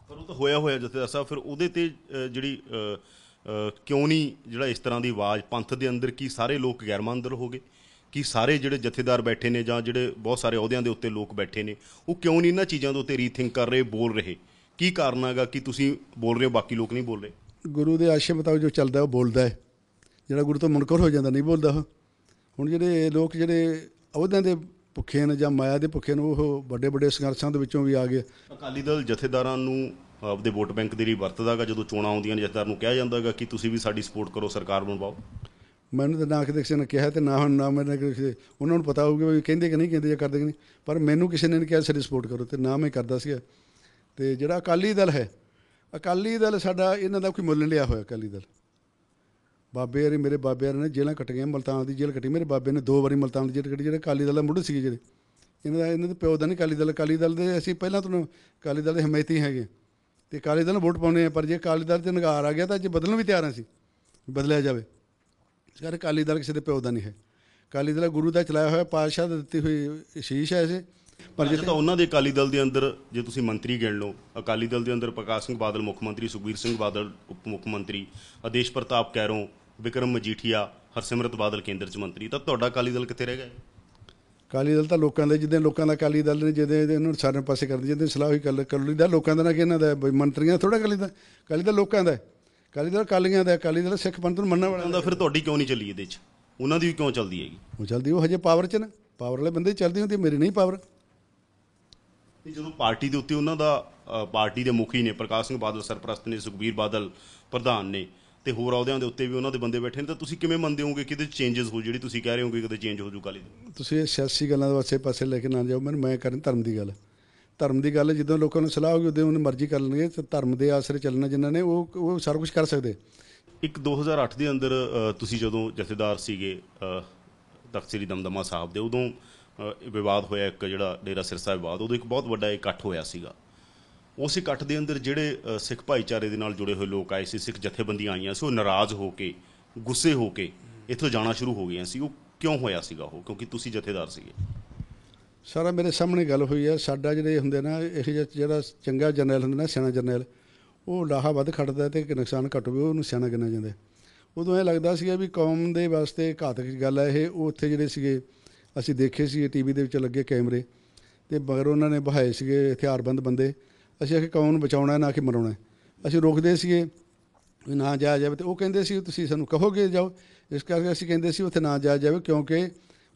Speaker 2: ਪਰ ਉਹ ਤਾਂ ਹੋਇਆ ਹੋਇਆ ਜਥੇਦਾਰ ਸਾਹਿਬ ਫਿਰ ਉਹਦੇ ਤੇ ਜਿਹੜੀ ਕਿਉਂ ਨਹੀਂ ਜਿਹੜਾ ਇਸ ਤਰ੍ਹਾਂ ਦੀ ਆਵਾਜ਼ ਪੰਥ ਦੇ ਅੰਦਰ ਕੀ ਸਾਰੇ ਲੋਕ ਗੈਰਮੰਦਰ ਹੋ ਗਏ? ਕੀ ਸਾਰੇ ਜਿਹੜੇ ਜਥੇਦਾਰ ਬੈਠੇ ਨੇ ਜਾਂ ਜਿਹੜੇ ਬਹੁਤ ਸਾਰੇ ਅਹੁਦਿਆਂ ਦੇ ਉੱਤੇ ਲੋਕ ਬੈਠੇ ਨੇ ਉਹ ਕਿਉਂ ਨਹੀਂ ਇਹਨਾਂ ਚੀਜ਼ਾਂ ਦੇ ਉੱਤੇ ਰੀਥਿੰਕ ਕਰ ਰਹੇ ਬੋਲ ਰਹੇ? ਕੀ ਕਾਰਨ ਹੈਗਾ ਕਿ ਤੁਸੀਂ ਬੋਲ ਰਹੇ ਹੋ ਬਾਕੀ ਲੋਕ ਨਹੀਂ ਬੋਲ ਰਹੇ?
Speaker 3: ਗੁਰੂ ਦੇ ਆਸ਼ੇ ਮੁਤਾਬਕ ਜੋ ਚੱਲਦਾ ਉਹ ਬੋਲਦਾ ਹੈ। ਜਿਹੜਾ ਗੁਰੂ ਤੋਂ ਮੁਨਕਰ ਹੋ ਜਾਂਦਾ ਨਹੀਂ ਬੋਲਦਾ ਉਹ। ਹੁਣ ਜਿਹੜੇ ਲੋਕ ਜਿਹੜੇ ਅਹੁਦਿਆਂ ਦੇ ਭੁੱਖੇ ਨੇ ਜਾਂ ਮਾਇਆ ਦੇ ਭੁੱਖੇ ਨੇ ਉਹ ਵੱਡੇ ਵੱਡੇ ਸੰਘਰਸ਼ਾਂ ਦੇ ਵਿੱਚੋਂ ਵੀ ਆ ਗਏ।
Speaker 2: ਅਕਾਲੀ ਦਲ ਜਥੇਦਾਰਾਂ ਨੂੰ ਆਪਦੇ ਵੋਟ ਬੈਂਕ ਦੇ ਲਈ ਵਰਤਦਾਗਾ ਜਦੋਂ ਚੋਣਾਂ ਆਉਂਦੀਆਂ ਨੇ ਜਥੇਦਾਰ ਨੂੰ ਕਿਹਾ ਜਾਂਦਾਗਾ ਕਿ ਤੁਸੀਂ ਵੀ ਸਾਡੀ ਸਪੋਰਟ ਕਰੋ ਸਰਕਾਰ ਬਣਵਾਓ।
Speaker 3: ਮੈਨੂੰ ਤਾਂ ਨਾ ਕਿਤੇ ਕਿਸੇ ਨੇ ਕਿਹਾ ਤੇ ਨਾ ਹੁਣ ਨਾ ਮੈਨੇ ਕਿਸੇ ਉਹਨਾਂ ਨੂੰ ਪਤਾ ਹੋਊਗਾ ਵੀ ਕਹਿੰਦੇ ਕਿ ਨਹੀਂ ਕਹਿੰਦੇ ਜਾਂ ਕਰਦੇ ਕਿ ਨਹੀਂ। ਪਰ ਮੈਨੂੰ ਕਿਸੇ ਨੇ ਨਹੀਂ ਕਿਹਾ ਸਾਡੀ ਸਪੋਰਟ ਕਰੋ ਤੇ ਨਾ ਮੈਂ ਕਰਦਾ ਸੀਗਾ। ਤੇ ਜਿਹੜਾ ਅਕਾਲੀ ਦਲ ਹੈ ਅਕਾਲੀ ਦਲ ਸਾਡਾ ਇਹਨਾਂ ਦਾ ਕੋਈ ਮੁੱਲ ਨਹੀਂ ਲਿਆ ਹੋਇਆ ਅਕਾਲੀ ਦਲ। ਬਾਬੇ ਹਰੀ ਮੇਰੇ ਬਾਬੇ ਹਰੀ ਨੇ ਜੇਲ੍ਹਾਂ ਕੱਟੀਆਂ ਮਲਤਾਨ ਦੀ ਜੇਲ੍ਹ ਕੱਟੀ। ਮੇਰੇ ਬਾਬੇ ਨੇ ਦੋ ਵਾਰੀ ਮਲਤਾਨ ਦੀ ਜੇਲ੍ਹ ਕੱਟੀ ਜਿਹੜੇ ਅਕਾਲੀ ਦਲ ਦਾ ਮੁੱਢ ਸੀਗੇ ਜਿਹੜੇ। ਇਹਨਾਂ ਦਾ ਇਹਨਾਂ ਦੇ ਪਿਓ ਦਾ ਨਹੀਂ ਅਕਾਲੀ ਦਲ ਅਕਾਲੀ ਦਲ ਦੇ ਅਸੀਂ ਪਹਿਲਾਂ ਤੋਂ ਅਕਾਲੀ ਦਲ ਦੇ ਹਮਾਇਤੀ ਹੈਗੇ ਤੇ ਅਕਾਲੀ ਦਲ ਨੂੰ ਵੋਟ ਪਾਉਣੇ ਆ ਪਰ ਜੇ ਅਕਾਲੀ ਦਲ ਤੇ ਨਗਾਰ ਆ ਗਿਆ ਤਾਂ ਜੇ ਬਦਲਣ ਵੀ ਤਿਆਰ ਹਾਂ ਸੀ ਬਦਲਿਆ ਜਾਵੇ। ਇਸ ਕਰਕੇ ਅਕਾਲੀ ਦਲ ਕਿਸੇ ਦੇ ਪਿਓ ਦਾ ਨਹੀਂ ਹੈ। ਅਕਾਲੀ ਦਲ ਗੁਰੂ ਦਾ ਚਲਾਇਆ ਹੋਇਆ ਪਾਤਸ਼ਾਹ ਦਾ ਦਿੱਤੀ ਹੋਈ ਸ਼ੀਸ਼ ਹੈ ਇਹ
Speaker 2: ਪਰ ਜੇ ਤਾਂ ਉਹਨਾਂ ਦੇ ਅਕਾਲੀ ਦਲ ਦੇ ਅੰਦਰ ਜੇ ਤੁਸੀਂ ਮੰਤਰੀ ਗਿਣ ਲਓ ਅਕਾਲੀ ਦਲ ਦੇ ਅੰਦਰ ਪ੍ਰਕਾਸ਼ ਸਿੰਘ ਬਾਦਲ ਮੁੱਖ ਮੰਤਰੀ ਸੁਖਬੀਰ ਸਿੰਘ ਬਾਦਲ ਉਪ ਮੁੱਖ ਮੰਤਰੀ ਆਦੇਸ਼ ਪ੍ਰਤਾਪ ਕੈਰੋਂ ਵਿਕਰਮ ਮਜੀਠੀਆ ਹਰਸਿਮਰਤ ਬਾਦਲ ਕੇਂਦਰ ਚ ਮੰਤਰੀ। ਤਾਂ ਤੁਹਾਡਾ ਅਕਾਲੀ ਦਲ ਕਿੱਥੇ ਰਹਿ ਗਿਆ?
Speaker 3: ਅਕਾਲੀ ਦਲ ਤਾਂ ਲੋਕਾਂ ਦੇ ਜਿੱਦਾਂ ਲੋਕਾਂ ਦਾ ਅਕਾਲੀ ਦਲ ਨੇ ਜਿਹਦੇ ਇਹਦੇ ਉਹਨਾਂ ਨੂੰ ਸਾਰੇ ਪਾਸੇ ਕਰਦੇ ਜਿੱਦਾਂ ਸਲਾਹ ਹੋਈ ਕੱਲ ਅਕਾਲੀ ਦਾ ਲੋਕਾਂ ਦਾ ਨਾ ਕਿ ਇਹਨਾਂ ਦਾ ਬਈ ਮੰਤਰੀਆਂ ਥੋੜਾ ਅਕਾਲੀ ਦਾ ਅਕਾਲੀ ਦਲ ਲੋਕਾਂ ਦਾ। ਅਕਾਲੀ ਦਲ ਅਕਾਲੀਆਂ ਦਾ ਅਕਾਲੀ ਦਲ ਸਿੱਖ ਪੰਥ ਨੂੰ ਮੰਨਣ ਵਾਲਾ
Speaker 2: ਦਾ ਫਿਰ ਤੁਹਾਡੀ ਕਿਉਂ ਨਹੀਂ ਚੱਲੀ ਇਹਦੇ ਚ? ਉਹਨਾਂ ਦੀ ਵੀ ਕਿਉਂ ਚੱਲਦੀ ਹੈਗੀ?
Speaker 3: ਉਹ ਚਲਦੀ ਉਹ ਹਜੇ ਪਾਵਰ 'ਚ ਨਾ। ਪਾਵਰ ਵਾਲੇ ਬੰਦੇ ਚੱਲਦੀ ਹੁੰਦੀ ਮੇਰੀ ਨਹੀਂ ਪਾਵਰ
Speaker 2: ਇਹ ਜਦੋਂ ਪਾਰਟੀ ਦੇ ਉੱਤੇ ਉਹਨਾਂ ਦਾ ਪਾਰਟੀ ਦੇ ਮੁਖੀ ਨੇ ਪ੍ਰਕਾਸ਼ ਸਿੰਘ ਬਾਦਲ ਸਰਪ੍ਰਸਤ ਨੇ ਸੁਖਬੀਰ ਬਾਦਲ ਪ੍ਰਧਾਨ ਨੇ ਤੇ ਹੋਰ ਅਹੁਦਿਆਂ ਦੇ ਉੱਤੇ ਵੀ ਉਹਨਾਂ ਦੇ ਬੰਦੇ ਬੈਠੇ ਨੇ ਤਾਂ ਤੁਸੀਂ ਕਿਵੇਂ ਮੰਨਦੇ ਹੋਗੇ ਕਿ ਇਹਦੇ ਚੇਂਜਸ ਹੋ ਜਿਹੜੀ ਤੁਸੀਂ ਕਹਿ ਰਹੇ ਹੋਗੇ ਕਿਤੇ ਚੇਂਜ ਹੋ ਜੂ ਦਲ?
Speaker 3: ਤੁਸੀਂ ਇਹ ਸਿਆਸੀ ਗੱਲਾਂ ਦੇ ਵਾਸਤੇ ਪਾਸੇ ਲੈ ਕੇ ਨਾ ਜਾਓ ਮੈਨੂੰ ਮੈਂ ਕਰਨ ਧਰਮ ਦੀ ਗੱਲ। ਧਰਮ ਦੀ ਗੱਲ ਜਦੋਂ ਲੋਕਾਂ ਨੂੰ ਸਲਾਹ ਹੋਗੀ ਉਦੋਂ ਉਹਨੇ ਮਰਜ਼ੀ ਕਰ ਲੈਣਗੇ ਤੇ ਧਰਮ ਦੇ ਆਸਰੇ ਚੱਲਣਾ ਜਿਨ੍ਹਾਂ ਨੇ ਉਹ ਉਹ ਸਾਰਾ ਕੁਝ ਕਰ ਸਕਦੇ।
Speaker 2: ਇੱਕ 2008 ਦੇ ਅੰਦਰ ਤੁਸੀਂ ਜਦੋਂ ਜਥੇਦਾਰ ਸੀਗੇ ਅ, ਤਖ਼ਤ ਸ੍ਰੀ ਦਮਦਮਾ ਸਾਹਿਬ ਦੇ ਉਦੋਂ ਵਿਵਾਦ ਹੋਇਆ ਇੱਕ ਜਿਹੜਾ ਡੇਰਾ ਸਿਰਸਾ ਵਿਵਾਦ ਉਦੋਂ ਇੱਕ ਬਹੁਤ ਵੱਡਾ ਇਕੱਠ ਹੋਇਆ ਸੀਗਾ। ਉਸ ਇਕੱਠ ਦੇ ਅੰਦਰ ਜਿਹੜੇ ਸਿੱਖ ਭਾਈਚਾਰੇ ਦੇ ਨਾਲ ਜੁੜੇ ਹੋਏ ਲੋਕ ਆਏ ਸੀ, ਸਿੱਖ ਜਥੇਬੰਦੀਆਂ ਆਈਆਂ ਸੀ, ਉਹ ਨਾਰਾਜ਼ ਹੋ ਕੇ, ਗੁੱਸੇ ਹੋ ਕੇ ਇੱਥੋਂ ਜਾਣਾ ਸ਼ੁਰੂ ਹੋ ਗਈਆਂ ਸੀ। ਉਹ ਕਿਉਂ ਹੋਇਆ ਸੀਗਾ ਉਹ? ਕਿਉਂਕਿ ਤੁਸੀਂ ਜਥੇਦਾਰ ਸੀਗੇ।
Speaker 3: ਸਾਰਾ ਮੇਰੇ ਸਾਹਮਣੇ ਗੱਲ ਹੋਈ ਹੈ। ਸਾਡਾ ਜਿਹੜੇ ਹੁੰਦੇ ਨਾ, ਇਹ ਜਿਹਾ ਜਿਹੜਾ ਚੰਗਾ ਜਰਨੈਲ ਹੁੰਦਾ ਨਾ, ਸਿਆਣਾ ਜਰਨੈਲ, ਉਹ ਲਾਹਾ ਵੱਧ ਖੜਦਾ ਤੇ ਨੁਕਸਾਨ ਘੱਟ ਹੋਵੇ, ਉਹਨੂੰ ਸਿਆਣਾ ਗਿਣਿਆ ਜਾਂਦਾ। ਉਦੋਂ ਇਹ ਲੱਗਦਾ ਸੀਗਾ ਵੀ ਕੌਮ ਦੇ ਵਾਸਤੇ ਘਾਤਕ ਗੱਲ ਹੈ ਇਹ। ਉਹ ਉੱਥੇ ਜਿਹੜੇ ਸੀਗੇ, ਅਸੀਂ ਦੇਖੇ ਸੀ ਟੀਵੀ ਦੇ ਵਿੱਚ ਲੱਗੇ ਕੈਮਰੇ। ਤੇ ਮਗਰ ਉਹਨਾਂ ਨੇ ਬਹਾਏ ਸੀਗੇ ਹਥਿਆਰਬੰਦ ਬੰਦੇ। ਅਸੀਂ ਆਖੇ ਕੌਮ ਨੂੰ ਬਚਾਉਣਾ ਨਾ ਕਿ ਮਰਾਉਣਾ ਅਸੀਂ ਰੋਕਦੇ ਸੀਗੇ, ਵੀ ਨਾ ਜਾਇਆ ਜਾਵੇ ਤੇ ਉਹ ਕਹਿੰਦੇ ਸੀ, ਤੁਸੀਂ ਸਾਨੂੰ ਕਹੋਗੇ ਜਾਓ। ਇਸ ਕਰਕੇ ਅਸੀਂ ਕਹਿੰਦੇ ਸੀ, ਉੱਥੇ ਨਾ ਜਾਇਆ ਜਾਵੇ ਕਿਉਂਕਿ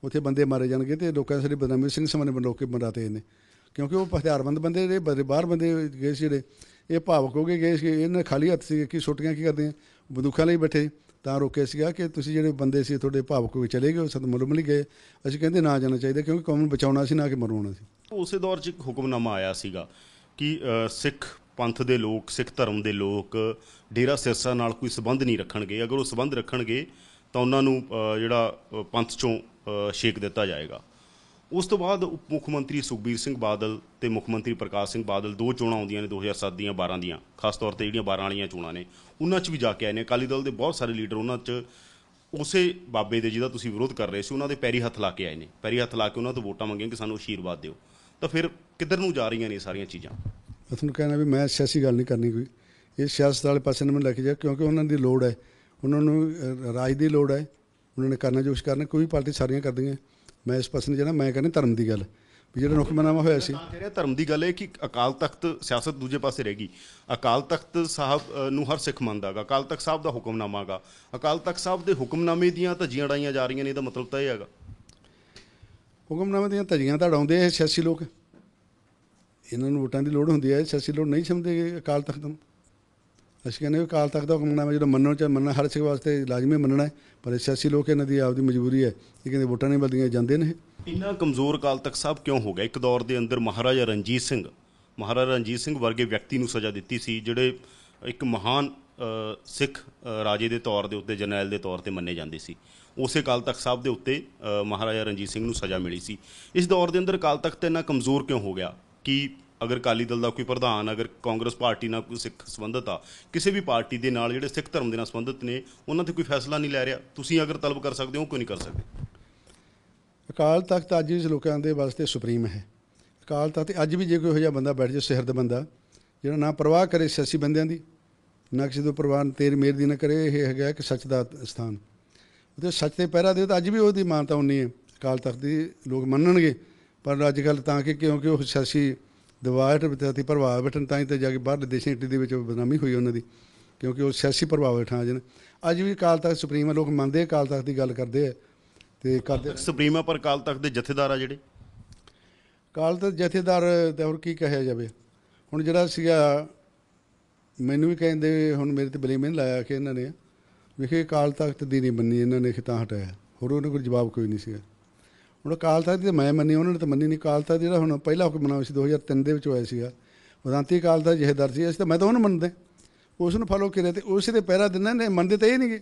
Speaker 3: ਉੱਥੇ ਬੰਦੇ ਮਾਰੇ ਜਾਣਗੇ ਤੇ ਲੋਕਾਂ ਦੇ ਸਾਡੀ ਬਦਨਾਮੀ ਸਿੰਘ ਸਮਾਨੇ ਬੰਦ ਕੇ ਮਰਾਤੇ ਨੇ ਕਿਉਂਕਿ ਉਹ ਹਥਿਆਰਬੰਦ ਬੰਦੇ ਜਿਹੜੇ ਬਾਹਰ ਬੰਦੇ ਗਏ ਸੀ ਜਿਹੜੇ, ਇਹ ਭਾਵਕ ਹੋ ਕੇ ਗਏ ਸੀ, ਇਹਨਾਂ ਖਾਲੀ ਹੱਥ ਸੀ ਕਿ ਛੁੱਟੀਆਂ ਕੀ ਕਰਦੇ ਆ ਬੰਦੂਕਾਂ ਲਈ ਬੈਠੇ, ਤਾਂ ਰੋਕਿਆ ਸੀਗਾ ਕਿ ਤੁਸੀਂ ਜਿਹੜੇ ਬੰਦੇ ਸੀ, ਤੁਹਾਡੇ ਭਾਵਕ ਹੋ ਕੇ ਚਲੇ ਗਏ, ਸਤ ਮੁਲਮ ਨਹੀਂ ਗਏ। ਅਸੀਂ ਕਹਿੰਦੇ ਨਾ ਜਾਣਾ ਚਾਹੀਦਾ ਕਿਉਂਕਿ ਕੌਮ ਨੂੰ ਬਚਾਉਣਾ ਸੀ, ਨਾ ਕਿ ਮਰਵਾਉਣਾ ਸੀ।
Speaker 2: ਉਸੇ ਦੌਰ 'ਚ ਇੱਕ ਹੁਕਮਨਾਮਾ ਆਇਆ ਸੀਗਾ ਕਿ ਸਿੱਖ ਪੰਥ ਦੇ ਲੋਕ, ਸਿੱਖ ਧਰਮ ਦੇ ਲੋਕ ਡੇਰਾ ਸਿਰਸਾ ਨਾਲ ਕੋਈ ਸਬੰਧ ਨਹੀਂ ਰੱਖਣਗੇ। ਅਗਰ ਉਹ ਸਬੰਧ ਰੱਖਣਗੇ, ਤਾਂ ਉਹਨਾਂ ਨੂੰ ਜਿਹੜਾ ਪੰਥ ਚੋਂ ਛੇਕ ਦਿੱਤਾ ਜਾਏਗਾ। ਉਸ ਤੋਂ ਬਾਅਦ ਉਪ ਮੁੱਖ ਮੰਤਰੀ ਸੁਖਬੀਰ ਸਿੰਘ ਬਾਦਲ ਤੇ ਮੁੱਖ ਮੰਤਰੀ ਪ੍ਰਕਾਸ਼ ਸਿੰਘ ਬਾਦਲ ਦੋ ਚੋਣਾਂ ਆਉਂਦੀਆਂ ਨੇ 2007 ਦੀਆਂ 12 ਦੀਆਂ। ਖਾਸ ਤੌਰ ਤੇ ਜਿਹੜੀਆਂ 12 ਵਾਲੀਆਂ ਚੋਣਾਂ ਨੇ, ਉਹਨਾਂ 'ਚ ਵੀ ਜਾ ਕੇ ਆਏ ਨੇ। ਅਕਾਲੀ ਦਲ ਦੇ ਬਹੁਤ ਸਾਰੇ ਲੀਡਰ ਉਹਨਾਂ 'ਚ ਉਸੇ ਬਾਬੇ ਦੇ ਜਿਹਦਾ ਤੁਸੀਂ ਵਿਰੋਧ ਕਰ ਰਹੇ ਸੀ, ਉਹਨਾਂ ਦੇ ਪੈਰੀ ਹੱਥ ਲਾ ਕੇ ਆਏ ਨੇ। ਪੈਰੀ ਹੱਥ ਲਾ ਕੇ ਉਹਨਾਂ ਤੋਂ ਵੋਟਾਂ ਮੰਗੀਆਂ ਕਿ ਸਾਨੂੰ ਆਸ਼ੀਰਵਾਦ ਦਿਓ। ਤਾਂ ਫਿਰ ਕਿੱਧਰ ਨੂੰ ਜਾ ਰਹੀਆਂ ਨੇ ਇਹ ਸਾਰੀਆਂ ਚੀਜ਼ਾਂ?
Speaker 3: ਮੈਂ ਤੁਹਾਨੂੰ ਕਹਿਣਾ ਵੀ ਮੈਂ ਸਿਆਸੀ ਗੱਲ ਨਹੀਂ ਕਰਨੀ ਕੋਈ। ਇਹ ਸਿਆਸਤ ਵਾਲੇ ਪਾਸੇ ਨੂੰ ਮੈਨੂੰ ਲੈ ਕੇ ਜਾ ਕਿਉਂਕਿ ਉਹਨਾਂ ਦੀ ਲੋੜ ਹੈ। ਉਹਨਾਂ ਨੂੰ ਰਾਜ ਦੀ ਲੋੜ ਹੈ। ਉਹਨਾਂ ਨੇ ਕਰਨਾ ਜੋ ਕੁਛ ਕਰਨਾ ਕੋਈ ਪਾਰਟੀ ਸਾਰੀਆਂ ਕਰਦੀਆਂ। ਮੈਂ ਇਸ ਪਾਸੇ ਨਹੀਂ ਜਾਣਾ ਮੈਂ ਕਹਿੰਦਾ ਧਰਮ ਦੀ ਗੱਲ। ਵੀ ਜਿਹੜਾ ਹੁਕਮਨਾਮਾ ਹੋਇਆ ਸੀ।
Speaker 2: ਤਾਂ ਰਿਹਾ ਧਰਮ ਦੀ ਗੱਲ ਇਹ ਕਿ ਅਕਾਲ ਤਖਤ ਸਿਆਸਤ ਦੂਜੇ ਪਾਸੇ ਰਹਿ ਗਈ। ਅਕਾਲ ਤਖਤ ਸਾਹਿਬ ਨੂੰ ਹਰ ਸਿੱਖ ਮੰਨਦਾ ਗਾ ਅਕਾਲ ਤਖਤ ਸਾਹਿਬ ਦਾ ਹੁਕਮਨਾਮਾ ਗਾ ਅਕਾਲ ਤਖਤ ਸਾਹਿਬ ਦੇ ਹੁਕਮਨਾਮੇ ਦੀਆਂ ਧੱਜੀਆਂ ਉਡਾਈਆਂ ਜਾ ਰਹੀਆਂ ਨੇ ਇਹਦਾ ਮਤਲਬ ਤਾਂ ਇਹ ਹੈਗਾ।
Speaker 3: ਹੁਕਮਨਾਮੇ ਦੀਆਂ ਧਜੀਆਂ ਤਾਂ ਉਡਾਉਂਦੇ ਇਹ ਸਿਆਸੀ ਲੋਕ। ਇਹਨਾਂ ਨੂੰ ਵੋਟਾਂ ਦੀ ਲੋੜ ਹੁੰਦੀ ਹੈ ਸਿਆਸੀ ਲੋਕ ਨਹੀਂ ਸਮਝਦੇ ਅਕਾਲ ਤਖਤ ਨੂੰ। ਅਸੀਂ ਕਹਿੰਦੇ ਅਕਾਲ ਤਖਤ ਦਾ ਹੁਕਮਨਾਮਾ ਜਿਹੜਾ ਮੰਨਣਾ ਚਾਹ ਮੰਨਣਾ ਹਰ ਸਿੱਖ ਵਾਸਤੇ ਲਾਜ਼ਮੀ ਮੰਨਣਾ ਹੈ, ਪਰ ਸਿਆਸੀ ਲੋਕ ਇਹਨਾਂ ਦੀ ਆਪਦੀ ਮਜਬੂਰੀ ਹੈ। ਇਹ ਕਹਿੰਦੇ ਵੋਟਾਂ ਨਹੀਂ ਮਿਲਦੀਆਂ ਜਾਂਦੇ ਨੇ। ਇਹ।
Speaker 2: ਇੰਨਾ ਕਮਜ਼ੋਰ ਅਕਾਲ ਤਖਤ ਸਾਹਿਬ ਕਿਉਂ ਹੋ ਗਿਆ? ਇੱਕ ਦੌਰ ਦੇ ਅੰਦਰ ਮਹਾਰਾਜਾ ਰਣਜੀਤ ਸਿੰਘ, ਮਹਾਰਾਜਾ ਰਣਜੀਤ ਸਿੰਘ ਵਰਗੇ ਵਿਅਕਤੀ ਨੂੰ ਸਜ਼ਾ ਦਿੱਤੀ ਸੀ, ਜਿਹੜੇ ਇੱਕ ਮਹਾਨ ਸਿੱਖ ਰਾਜੇ ਦੇ ਤੌਰ ਦੇ ਉੱਤੇ, ਜਰਨੈਲ ਦੇ ਤੌਰ ਤੇ ਮੰਨੇ ਜਾਂਦੇ ਸੀ। ਉਸੇ ਅਕਾਲ ਤਖਤ ਸਾਹਿਬ ਦੇ ਉੱਤੇ ਮਹਾਰਾਜਾ ਰਣਜੀਤ ਸਿੰਘ ਨੂੰ ਸਜ਼ਾ ਮਿਲੀ ਸੀ। ਇਸ ਦੌਰ ਦੇ ਅੰਦਰ ਅਕਾਲ ਤਖਤ ਇੰਨਾ ਕਮਜ਼ੋਰ ਕਿਉਂ ਹੋ ਗਿਆ ਕਿ ਅਗਰ ਅਕਾਲੀ ਦਲ ਦਾ ਕੋਈ ਪ੍ਰਧਾਨ, ਅਗਰ ਕਾਂਗਰਸ ਪਾਰਟੀ ਨਾਲ ਕੋਈ ਸਿੱਖ ਸੰਬੰਧਤ ਆ, ਕਿਸੇ ਵੀ ਪਾਰਟੀ ਦੇ ਨਾਲ ਜਿਹੜੇ ਸਿੱਖ ਧਰਮ ਦੇ ਨਾਲ ਸੰਬੰਧਿਤ ਨੇ, ਉਹਨਾਂ ਤੇ ਕੋਈ ਫੈਸਲਾ ਨਹੀਂ ਲੈ ਰਿਹਾ। ਤੁਸੀਂ ਅਗਰ ਤਲਬ ਕਰ ਸਕਦੇ ਹੋ ਕਿਉਂ ਨਹੀਂ ਕਰ ਸਕਦੇ।
Speaker 3: ਅਕਾਲ ਤਖਤ ਅੱਜ ਵੀ ਲੋਕਾਂ ਦੇ ਵਾਸਤੇ ਸੁਪਰੀਮ ਹੈ। ਅਕਾਲ ਤਖਤ ਅੱਜ ਵੀ ਜੇ ਕੋਈ ਇਹੋ ਜਿਹਾ ਬੰਦਾ ਬੈਠ ਜਾ ਸਿਹਰਦ ਬੰਦਾ, ਜਿਹੜਾ ਨਾ ਪਰਵਾਹ ਕਰੇ ਸਿਆਸੀ ਬੰਦਿਆਂ ਦੀ, ਨਾ ਕਿਸੇ ਤੋਂ ਪਰਵਾਹ ਤੇਰੀ ਮੇਰ ਦੀ ਨਾ ਕਰੇ, ਇਹ ਹੈਗਾ ਕਿ ਸੱਚ ਦਾ ਸਥਾਨ। ਉਹਦੇ ਸੱਚ ਤੇ ਪਹਿਰਾ ਦੇ ਤਾਂ ਅੱਜ ਵੀ ਉਹਦੀ ਮਾਨਤਾ ਉਨੀ ਹੈ। ਅਕਾਲ ਤਖਤ ਦੀ ਲੋਕ ਮੰਨਣਗੇ। ਪਰ ਅੱਜ ਕੱਲ ਤਾਂ ਕਿ ਕਿਉਂਕਿ ਉਹ ਸਿਆਸੀ ਦਬਾਅ ਤੇ ਪ੍ਰਭਾਵ ਬੈਠਣ ਤਾਂ ਹੀ ਤੇ ਜਾ ਕੇ ਬਾਹਰਲੇ ਦੇਸ਼ਾਂ ਇਟਲੀ ਦੇ ਵਿੱਚ ਬਦਨਾਮੀ ਹੋਈ ਉਹਨਾਂ ਦੀ। ਕਿਉਂਕਿ ਉਹ ਸਿਆਸੀ ਪ੍ਰਭਾਵ ਹੇਠਾਂ ਜਨ ਅੱਜ ਵੀ ਅਕਾਲ ਤਖਤ ਸੁਪਰੀਮ ਲੋਕ ਮੰਨਦੇ ਆ, ਅਕਾਲ ਤਖਤ ਦੀ ਗੱਲ ਕਰਦੇ ਆ ਤੇ ਕਰਦੇ
Speaker 2: ਸੁਪਰੀਮ ਆ ਪਰ ਅਕਾਲ ਤਖਤ ਦੇ ਜਥੇਦਾਰ ਆ ਜਿਹੜੇ?
Speaker 3: ਕਾਲ ਤਖਤ ਜਥੇਦਾਰ ਤੇ ਹੋਰ ਕੀ ਕਹਿਆ ਜਾਵੇ? ਹੁਣ ਜਿਹੜਾ ਸੀਗਾ ਮੈਨੂੰ ਵੀ ਕਹਿੰਦੇ ਹੁਣ ਮੇਰੇ ਤੇ ਬਲੇਮ ਨਹੀਂ ਲਾਇਆ ਕਿ ਇਹਨਾਂ ਨੇ। ਵਿਖੇ ਕਾਲ ਤਖਤ ਦੀ ਨਹੀਂ ਮੰਨੀ, ਇਹਨਾਂ ਨੇ ਖਿਤਾ ਹਟਾਇਆ। ਹੋਰ ਉਹਨਾਂ ਕੋਲ ਜਵਾਬ ਕੋਈ ਨਹੀਂ ਸੀਗਾ। ਹੁਣ ਕਾਲ ਤਖਤ ਦੀ ਤਾਂ ਮੈਂ ਮੰਨੀ, ਉਹਨਾਂ ਨੇ ਤਾਂ ਮੰਨੀ ਨਹੀਂ। ਕਾਲ ਤਖਤ ਜਿਹੜਾ ਹੁਣ ਪਹਿਲਾ ਹੁਕਮਨਾਮਾ ਸੀ 2003 ਦੇ ਵਿੱਚ ਹੋਇਆ ਸੀਗਾ। ਉਦਾਂਤੀ ਕਾਲ ਦਾ ਜਥੇਦਾਰ ਸੀ, ਅਸੀਂ ਤਾਂ ਮੈਂ ਤਾਂ ਉਹਨੂੰ ਮੰਨਦੇ। ਉਸ ਨੂੰ ਫਾਲੋ ਕਰਿਆ ਤੇ ਉਸ ਦੇ ਪਹਿਰਾ ਦਿੰਦੇ ਨੇ ਮੰਨਦੇ ਤਾਂ ਇਹ ਨਹੀਂਗੇ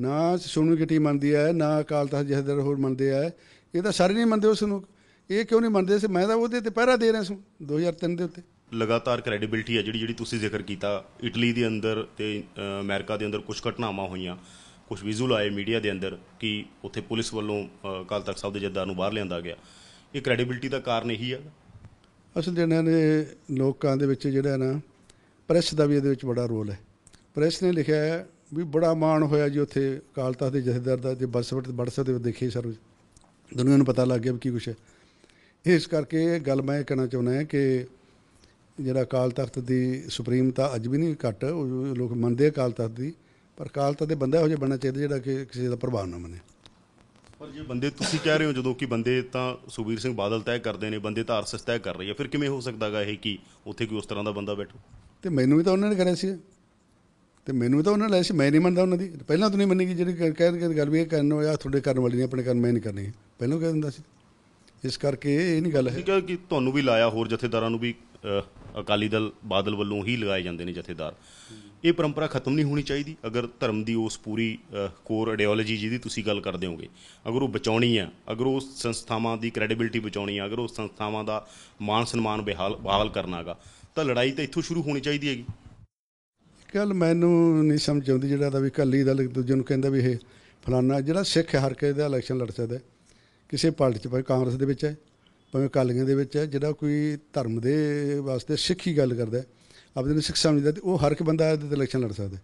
Speaker 3: ਨਾ ਸੋਨੂ ਗਿੱਟੀ ਮੰਨਦੀ ਹੈ, ਨਾ ਅਕਾਲ ਤਖਤ ਜਥੇਦਾਰ ਹੋਰ ਮੰਨਦੇ ਆ। ਇਹ ਤਾਂ ਸਾਰੇ ਨਹੀਂ ਮੰਨਦੇ ਉਸ ਨੂੰ। ਇਹ ਕਿਉਂ ਨਹੀਂ ਮੰਨਦੇ? ਸੀ ਮੈਂ ਤਾਂ ਉਹਦੇ ਤੇ ਪਹਿਰਾ ਦੇ ਰਿਹਾ ਸੀ 2003 ਦੇ ਉੱਤੇ।
Speaker 2: ਲਗਾਤਾਰ ਕ੍ਰੈਡੀਬਿਲਟੀ ਹੈ ਜਿਹੜੀ ਜਿਹੜੀ ਤੁਸੀਂ ਜ਼ਿਕਰ ਕੀਤਾ। ਇਟਲੀ ਦੇ ਅੰਦਰ ਤੇ ਅ, ਅਮਰੀਕਾ ਦੇ ਅੰਦਰ ਕੁਝ ਘਟਨਾਵਾਂ ਹੋਈਆਂ ਕੁਝ ਵਿਜ਼ੂਅਲ ਆਏ ਮੀਡੀਆ ਦੇ ਅੰਦਰ ਕਿ ਉੱਥੇ ਪੁਲਿਸ ਵੱਲੋਂ ਅ, ਅਕਾਲ ਤਖਤ ਸਾਹਿਬ ਦੇ ਜੱਦਾਰ ਨੂੰ ਬਾਹਰ ਲਿਆਂਦਾ ਗਿਆ। ਇਹ ਕ੍ਰੈਡੀਬਿਲਟੀ ਦਾ ਕਾਰਨ ਇਹੀ ਹੈ
Speaker 3: ਅਸਲ ਜਿਹਨਾਂ ਨੇ ਲੋਕਾਂ ਦੇ ਵਿੱਚ ਜਿਹੜਾ ਨਾ ਪ੍ਰੈਸ ਦਾ ਵੀ ਇਹਦੇ ਵਿੱਚ ਬੜਾ ਰੋਲ ਹੈ। ਪ੍ਰੈਸ ਨੇ ਲਿਖਿਆ ਹੈ ਵੀ ਬੜਾ ਮਾਣ ਹੋਇਆ ਜੀ ਉੱਥੇ ਅਕਾਲ ਤਖਤ ਦੇ ਜਥੇਦਾਰ ਦਾ ਜੇ ਵਟਸਐਪ ਵਟਸਐਪ ਤੇ ਦੇਖੀ ਸਰ। ਦੁਨੀਆ ਨੂੰ ਪਤਾ ਲੱਗ ਗਿਆ ਵੀ ਕੀ ਕੁਛ ਹੈ। ਇਸ ਕਰਕੇ ਗੱਲ ਮੈਂ ਇਹ ਕਹਿਣਾ ਚਾਹੁੰਦਾ ਹਾਂ ਕਿ ਜਿਹੜਾ ਅਕਾਲ ਤਖਤ ਦੀ ਸੁਪਰੀਮਤਾ ਅੱਜ ਵੀ ਨਹੀਂ ਘੱਟ ਉਹ ਲੋਕ ਮੰਨਦੇ ਅਕਾਲ ਤਖਤ ਦੀ ਪਰ ਅਕਾਲ ਤਖਤ ਦੇ ਬੰਦਾ ਇਹੋ ਜਿਹਾ ਬਣਨਾ ਚਾਹੀਦਾ ਜਿਹੜਾ ਕਿ ਕਿਸੇ ਦਾ ਪ੍ਰਭਾਵ ਨਾ ਮੰਨੇ।
Speaker 2: ਪਰ ਜੇ ਬੰਦੇ ਤੁਸੀਂ ਕਹਿ ਰਹੇ ਹੋ ਜਦੋਂ ਕਿ ਬੰਦੇ ਤਾਂ ਸੁਖਬੀਰ ਸਿੰਘ ਬਾਦਲ ਤੈਅ ਕਰਦੇ ਨੇ ਬੰਦੇ ਤਾਂ ਆਰਐਸਐਸ ਤੈਅ ਕਰ ਰਹੀ ਹੈ ਫਿਰ ਕਿਵੇਂ ਹੋ ਸਕਦਾਗਾ ਇਹ ਕਿ ਉੱਥੇ ਕੋਈ ਉਸ ਤਰ੍ਹਾਂ ਦਾ ਬੰਦਾ ਬੈਠੋ?
Speaker 3: ਤੇ ਮੈਨੂੰ ਵੀ ਤਾਂ ਉਹਨਾਂ ਨੇ ਕਰਿਆ ਸੀ। ਤੇ ਮੈਨੂੰ ਵੀ ਤਾਂ ਉਹਨਾਂ ਨੇ ਲਿਆ ਸੀ ਮੈਂ ਨਹੀਂ ਮੰਨਦਾ ਉਹਨਾਂ ਦੀ। ਪਹਿਲਾਂ ਤੋਂ ਨਹੀਂ ਮੰਨੀ ਕਿ ਜਿਹੜੀ ਕਹਿ- ਕੇ ਗੱਲ ਵੀ ਇਹ ਕਰਨ ਹੋਇਆ ਤੁਹਾਡੇ ਕਰਨ ਵਾਲੀ ਨਹੀਂ ਆਪਣੇ ਕਰਨ ਮੈਂ ਨਹੀਂ ਕਰਨੀ। ਪਹਿਲਾਂ ਕਹਿ ਦਿੰਦਾ ਸੀ। ਇਸ ਕਰਕੇ ਇਹ ਨਹੀਂ ਗੱਲ ਹੈ।
Speaker 2: ਕਿ ਤੁਹਾਨੂੰ ਵੀ ਲਾਇਆ ਹੋਰ ਜਥੇਦਾਰਾਂ ਨੂੰ ਵੀ ਅਕਾਲੀ ਦਲ ਬਾਦਲ ਵੱਲੋਂ ਹੀ ਲਗਾਏ ਜਾਂਦੇ ਨੇ ਜਥੇਦਾਰ। ਇਹ ਪਰੰਪਰਾ ਖਤਮ ਨਹੀਂ ਹੋਣੀ ਚਾਹੀਦੀ। ਅਗਰ ਧਰਮ ਦੀ ਉਸ ਪੂਰੀ ਕੋਰ ਆਈਡੀਓਲੋਜੀ ਜਿਹਦੀ ਤੁਸੀਂ ਗੱਲ ਕਰਦੇ ਹੋਗੇ, ਅਗਰ ਉਹ ਬਚਾਉਣੀ ਆ ਅਗਰ ਉਹ ਸੰਸਥਾਵਾਂ ਦੀ ਕ੍ਰੈਡੀਬਿਲਟੀ ਬਚਾਉਣੀ ਆ ਅਗਰ ਉਹ ਸੰਸਥਾਵਾਂ ਦਾ ਮਾਣ ਸਨਮਾਨ ਬਹਾਲ ਬਹਾਲ ਕਰਨਾਗਾ ਤਾਂ ਲੜਾਈ ਤਾਂ ਇੱਥੋਂ ਸ਼ੁਰੂ ਹੋਣੀ ਚਾਹੀਦੀ ਹੈਗੀ।
Speaker 3: ਗੱਲ ਮੈਨੂੰ ਨਹੀਂ ਸਮਝ ਆਉਂਦੀ ਜਿਹੜਾ ਦਾ ਵੀ ਕੱਲੀ ਦਲ ਦੂਜੇ ਨੂੰ ਕਹਿੰਦਾ ਵੀ ਇਹ ਫਲਾਨਾ, ਜਿਹੜਾ ਸਿੱਖ ਹੈ ਹਰ ਕਿਸੇ ਦਾ ਇਲੈਕਸ਼ਨ ਲੜ ਸਕਦਾ ਕਿਸੇ ਪਾਰਟੀ 'ਚ ਭਾਵੇਂ ਕਾਂਗਰਸ ਦੇ ਵਿੱਚ ਹੈ। ਭਾਵੇਂ ਅਕਾਲੀਆਂ ਦੇ ਵਿੱਚ ਹੈ ਜਿਹੜਾ ਕੋਈ ਧਰਮ ਦੇ ਵਾਸਤੇ ਸਿੱਖੀ ਗੱਲ ਕਰਦਾ ਹੈ, ਆਪਦੇ ਨੂੰ ਸਿੱਖ ਸਮਝਦਾ ਤੇ ਉਹ ਹਰ ਇੱਕ ਬੰਦਾ ਇਹਦੇ ਤੇ ਇਲੈਕਸ਼ਨ ਲੜ ਸਕਦਾ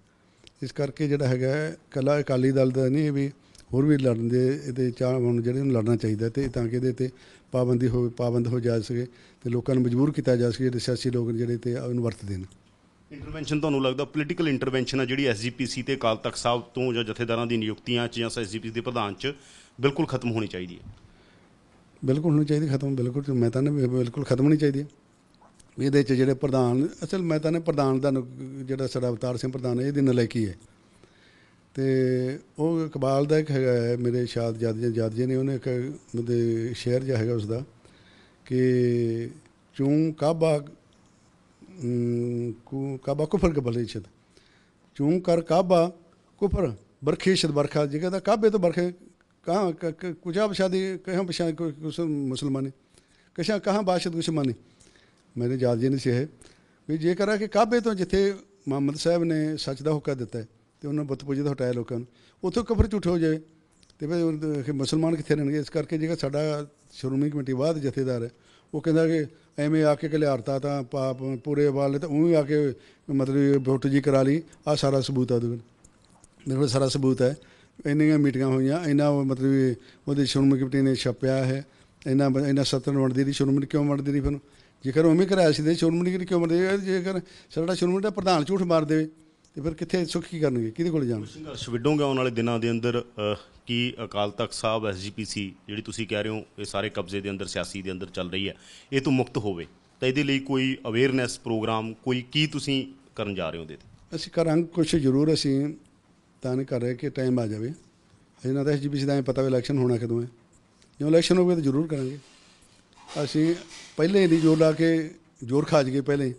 Speaker 3: ਇਸ ਕਰਕੇ ਜਿਹੜਾ ਹੈਗਾ ਹੈ, ਇਕੱਲਾ ਅਕਾਲੀ ਦਲ ਦਾ ਨਹੀਂ ਵੀ ਹੋਰ ਵੀ ਲੜਨ ਦੇ ਇਹਦੇ ਚਾਹ ਹੁਣ ਜਿਹੜੇ ਨੂੰ ਲੜਨਾ ਚਾਹੀਦਾ ਤੇ ਤਾਂ ਕਿ ਇਹਦੇ ਤੇ ਪਾਬੰਦੀ ਹੋ ਪਾਬੰਦ ਹੋ ਜਾ ਸਕੇ ਤੇ ਲੋਕਾਂ ਨੂੰ ਮਜਬੂਰ ਕੀਤਾ ਜਾ ਸਕੇ ਜਿਹੜੇ ਸਿਆਸੀ ਲੋਕ ਜਿਹੜੇ ਤੇ ਉਹਨੂੰ ਵਰਤਦੇ ਨੇ।
Speaker 2: ਇੰਟਰਵੈਂਸ਼ਨ ਤੁਹਾਨੂੰ ਲੱਗਦਾ ਪੋਲੀਟੀਕਲ ਇੰਟਰਵੈਂਸ਼ਨ ਆ ਜਿਹੜੀ ਐਸਜੀਪੀਸੀ ਤੇ ਅਕਾਲ ਤਖਤ ਸਾਹਿਬ ਤੋਂ ਜਾਂ ਜਥੇਦਾਰਾਂ ਦੀ ਨਿਯੁਕਤੀਆਂ 'ਚ ਜਾਂ ਐਸਜੀਪੀਸੀ ਦੇ ਪ੍ਰਧਾਨ 'ਚ ਬਿਲਕੁਲ ਖਤਮ ਹੋਣੀ ਚਾਹੀਦੀ ਹੈ?
Speaker 3: ਬਿਲਕੁਲ ਹੋਣੀ ਚਾਹੀਦੀ ਖਤਮ ਬਿਲਕੁਲ ਮੈਂ ਤਾਂ ਨਾ ਬਿਲਕੁਲ ਖਤਮ ਨਹੀਂ ਚਾਹੀਦੀ ਇਹਦੇ ਚ ਜਿਹੜੇ ਪ੍ਰਧਾਨ ਅਸਲ ਮੈਂ ਤਾਂ ਨੇ ਪ੍ਰਧਾਨ ਦਾ ਜਿਹੜਾ ਸਾਡਾ ਅਵਤਾਰ ਸਿੰਘ ਪ੍ਰਧਾਨ ਹੈ ਇਹਦੀ ਨਲਾਇਕੀ ਹੈ ਤੇ ਉਹ ਇਕਬਾਲ ਦਾ ਇੱਕ ਹੈਗਾ ਹੈ, ਮੇਰੇ ਸ਼ਾਦ ਜਾਦੀਆਂ ਜਾਦੀਆਂ ਨੇ ਉਹਨੇ ਇੱਕ ਉਹਦੇ ਸ਼ਹਿਰ ਜਿਹਾ ਹੈਗਾ ਉਸ ਦਾ ਕਿ ਚੂੰ ਕਾਬਾ ਅਮ, ਕਾਬਾ ਕੁਫਰ ਕੇ ਬਲੇਸ਼ਦ ਚੂੰ ਕਰ ਕਾਬਾ ਕੁਫਰ ਬਰਖੇਸ਼ਦ ਬਰਖਾ ਜਗ੍ਹਾ ਦਾ ਕਾਬੇ ਤੋਂ ਬਰਖੇ कहाँ क- क- कुजा शादी कहाँ बशा कुछ मुसलमानी कशा कहाँ बाशद कुछ मानी ਮੇਰੇ ਯਾਦ ਜੀ ਨਹੀਂ ਸੀ ਇਹ ਵੀ ਜੇਕਰ ਆ ਕਿ ਕਾਬੇ ਤੋਂ ਜਿੱਥੇ ਮੁਹੰਮਦ ਸਾਹਿਬ ਨੇ ਸੱਚ ਦਾ ਹੁਕਮ ਦਿੱਤਾ ਹੈ ਤੇ ਉਹਨਾਂ ਬੁੱਤ ਪੂਜਾ ਤੋਂ ਹਟਾਇਆ ਲੋਕਾਂ ਨੂੰ ਉੱਥੋਂ ਕਫਰ ਝੂਠ ਹੋ ਜਾਏ ਤੇ ਫਿਰ ਉਹ ਕਿ ਮੁਸਲਮਾਨ ਕਿੱਥੇ ਰਹਿਣਗੇ ਇਸ ਕਰਕੇ ਜਿਹੜਾ ਸਾਡਾ ਸ਼੍ਰੋਮਣੀ ਕਮੇਟੀ ਬਾਅਦ ਜਥੇਦਾਰ ਹੈ ਉਹ ਕਹਿੰਦਾ ਕਿ ਐਵੇਂ ਆ ਕੇ ਕਲਿਆਰਤਾ ਤਾਂ ਪਾਪ ਪੂਰੇ ਵਾਲੇ ਤਾਂ ਉਵੇਂ ਆ ਕੇ ਮਤਲਬ ਵੋਟ ਜੀ ਕਰਾ ਲਈ ਆ ਸਾਰਾ ਸਬੂਤ ਆ ਉਹਦੇ ਕੋਲ ਮੇਰੇ ਕੋਲ ਸਾਰਾ ਸਬੂਤ ਹੈ ਇੰਨੀਆਂ ਮੀਟਿੰਗਾਂ ਹੋਈਆਂ ਇੰਨਾ ਉਹ ਮਤਲਬ ਉਹਦੀ ਸ਼੍ਰੋਮਣੀ ਕਮੇਟੀ ਨੇ ਛਾਪਿਆ ਹੈ ਇੰਨਾ ਬ- ਇੰਨਾ ਸੱਤਰ ਵੰਡਦੀ ਰਹੀ ਸ਼੍ਰੋਮਣੀ ਕਿਉਂ ਵੰਡਦੀ ਰਹੀ ਫਿਰ? ਜੇਕਰ ਉਵੇਂ ਕਰਾਇਆ ਸੀ ਤੇ ਸ਼੍ਰੋਮਣੀ ਕਿਉਂ ਵੰਡਦੀ? ਜੇਕਰ ਸਾਡਾ ਸ਼੍ਰੋਮਣੀ ਦਾ ਪ੍ਰਧਾਨ ਝੂਠ ਮਾਰ ਦੇਵੇ ਤੇ ਫਿਰ ਕਿੱਥੇ ਸੁੱਖ ਕੀ ਕਰਨਗੇ? ਕਿਹਦੇ ਕੋਲ ਜਾਣ?
Speaker 2: ਸੰਘਰਸ਼ ਵਿੱਢੋਗੇ ਆਉਣ ਵਾਲੇ ਦਿਨਾਂ ਦੇ ਅੰਦਰ ਕੀ ਅਕਾਲ ਤਖਤ ਸਾਹਿਬ ਐਸਜੀਪੀਸੀ ਜਿਹੜੀ ਤੁਸੀਂ ਕਹਿ ਰਹੇ ਹੋ ਇਹ ਸਾਰੇ ਕਬਜ਼ੇ ਦੇ ਅੰਦਰ ਸਿਆਸੀ ਦੇ ਅੰਦਰ ਚੱਲ ਰਹੀ ਹੈ ਇਹ ਤੋਂ ਮੁਕਤ ਹੋਵੇ? ਤਾਂ ਇਹਦੇ ਲਈ ਕੋਈ ਅਵੇਅਰਨੈਸ ਪ੍ਰੋਗਰਾਮ ਕੋਈ ਕੀ ਤੁਸੀਂ ਕਰਨ ਜਾ ਰਹੇ ਹੋ ਤੇ?
Speaker 3: ਅਸੀਂ ਕਰਾਂਗੇ ਕੁਛ ਜ਼ਰੂਰ ਅਸੀਂ ਤਾਂ ਨਹੀਂ ਕਰ ਰਹੇ ਕਿ ਟਾਈਮ ਆ ਜਾਵੇ। ਇਹਨਾਂ ਦਾ ਐਸਜੀਪੀਸੀ ਦਾ ਐਂ ਪਤਾ ਵੀ ਇਲੈਕਸ਼ਨ ਹੋਣਾ ਕਦੋਂ ਹੈ। ਜਦੋਂ ਇਲੈਕਸ਼ਨ ਹੋਵੇ ਤਾਂ ਜ਼ਰੂਰ ਕਰਾਂਗੇ। ਅਸੀਂ ਪਹਿਲੇ ਨਹੀਂ ਜੋਰ ਲਾ ਕੇ ਜ਼ੋਰ ਖਾ ਜਗੇ ਪਹਿਲੇ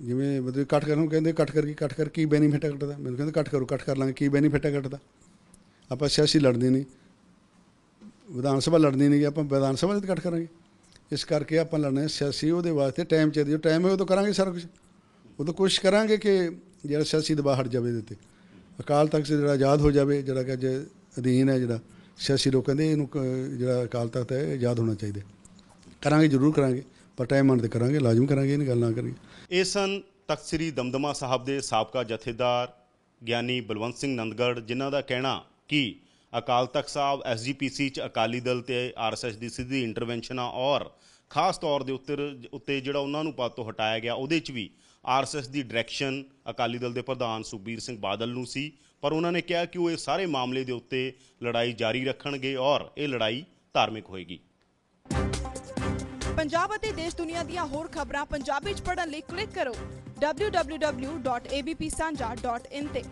Speaker 3: ਜਿਵੇਂ ਮਤਲਬ ਕੱਟ ਕਰਨ ਨੂੰ ਕਹਿੰਦੇ ਕੱਟ ਕਰ ਕੀ ਕੱਟ ਕਰ ਕੀ ਬੈਨੀਫਿਟ ਹੈ ਕੱਟ ਦਾ ਮੈਨੂੰ ਕਹਿੰਦੇ ਇਕੱਠ ਕਰੋ ਇਕੱਠ ਕਰ ਲਾਂਗੇ, ਕੀ ਬੈਨੀਫਿਟ ਹੈ ਕੱਟ ਦਾ ਆਪਾਂ ਸਿਆਸੀ ਲੜਦੇ ਨਹੀਂ। ਵਿਧਾਨ ਸਭਾ ਲੜਨੀ ਨਹੀਂ ਆਪਾਂ ਵਿਧਾਨ ਸਭਾ 'ਚ ਇਕੱਠ ਕਰਾਂਗੇ। ਇਸ ਕਰਕੇ ਆਪਾਂ ਲੜਨਾ ਸਿਆਸੀ, ਉਹਦੇ ਵਾਸਤੇ ਟਾਈਮ ਚਾਹੀਦਾ। ਜੋ ਟਾਈਮ ਹੈ ਤਾਂ ਕਰਾਂਗੇ ਸਾਰਾ ਕੁਝ ਉਦੋਂ ਕੋਸ਼ਿਸ਼ ਕਰਾਂਗੇ ਕਿ ਜਿਹੜਾ ਸਿਆਸੀ ਦਬਾਅ ਹਟ ਜਾਵੇ ਇਹਦੇ ਤੇ। ਅਕਾਲ ਤਖਤ ਜਿਹੜਾ ਆਜ਼ਾਦ ਹੋ ਜਾਵੇ, ਜਿਹੜਾ ਕਿ ਅੱਜ ਅਧੀਨ ਹੈ, ਜਿਹੜਾ ਸਿਆਸੀ ਲੋਕਾਂ ਕਹਿੰਦੇ ਇਹਨੂੰ ਕ- ਜਿਹੜਾ ਅਕਾਲ ਤਖਤ ਹੈ ਆਜ਼ਾਦ ਹੋਣਾ ਚਾਹੀਦਾ ਕਰਾਂਗੇ, ਜ਼ਰੂਰ ਕਰਾਂਗੇ, ਪਰ ਟਾਈਮ ਆਉਣ ਤੇ ਕਰਾਂਗੇ, ਲਾਜ਼ਮ ਕਰਾਂਗੇ, ਇਹ ਗੱਲ ਨਾ ਕਰੀਏ।
Speaker 2: ਇਹ ਸਨ ਤਖਤ ਸ੍ਰੀ ਦਮਦਮਾ ਸਾਹਿਬ ਦੇ ਸਾਬਕਾ ਜਥੇਦਾਰ ਗਿਆਨੀ ਬਲਵੰਤ ਸਿੰਘ ਨੰਦਗੜ੍ਹ, ਜਿਨ੍ਹਾਂ ਦਾ ਕਹਿਣਾ ਕਿ ਅਕਾਲ ਤਖਤ ਸਾਹਿਬ ਐਸਜੀਪੀਸੀ ਚ ਅਕਾਲੀ ਦਲ ਤੇ ਆਰਐਸਐਸ ਦੀ ਸਿੱਧੀ ਇੰਟਰਵੈਂਸ਼ਨ ਆ ਔਰ ਖਾਸ ਤੌਰ ਦੇ ਉੱਤੇ ਉੱਤੇ ਜਿਹੜਾ ਉਹਨਾਂ ਨੂੰ ਪਦ ਤੋਂ ਹਟਾਇਆ ਗਿਆ, ਉਹਦੇ ਚ ਵੀ ਆਰਐਸਐਸ ਦੀ ਡਾਇਰੈਕਸ਼ਨ ਅਕਾਲੀ ਦਲ ਦੇ ਪ੍ਰਧਾਨ ਸੁਖਬੀਰ ਸਿੰਘ ਬਾਦਲ ਨੂੰ ਸੀ, ਪਰ ਉਹਨਾਂ ਨੇ ਕਿਹਾ ਕਿ ਉਹ ਇਹ ਸਾਰੇ ਮਾਮਲੇ ਦੇ ਉੱਤੇ ਲੜਾਈ ਜਾਰੀ ਰੱਖਣਗੇ ਔਰ ਇਹ ਲੜਾਈ ਧਾਰਮਿਕ ਹੋਏਗੀ।
Speaker 1: ਪੰਜਾਬ ਅਤੇ ਦੇਸ਼ ਦੁਨੀਆ ਦੀਆਂ ਹੋਰ ਖਬਰਾਂ ਪੰਜਾਬੀ ਚ ਪੜ੍ਹਨ ਲਈ ਕਲਿੱਕ ਕਰੋ www.abpsanja.in ਤੇ।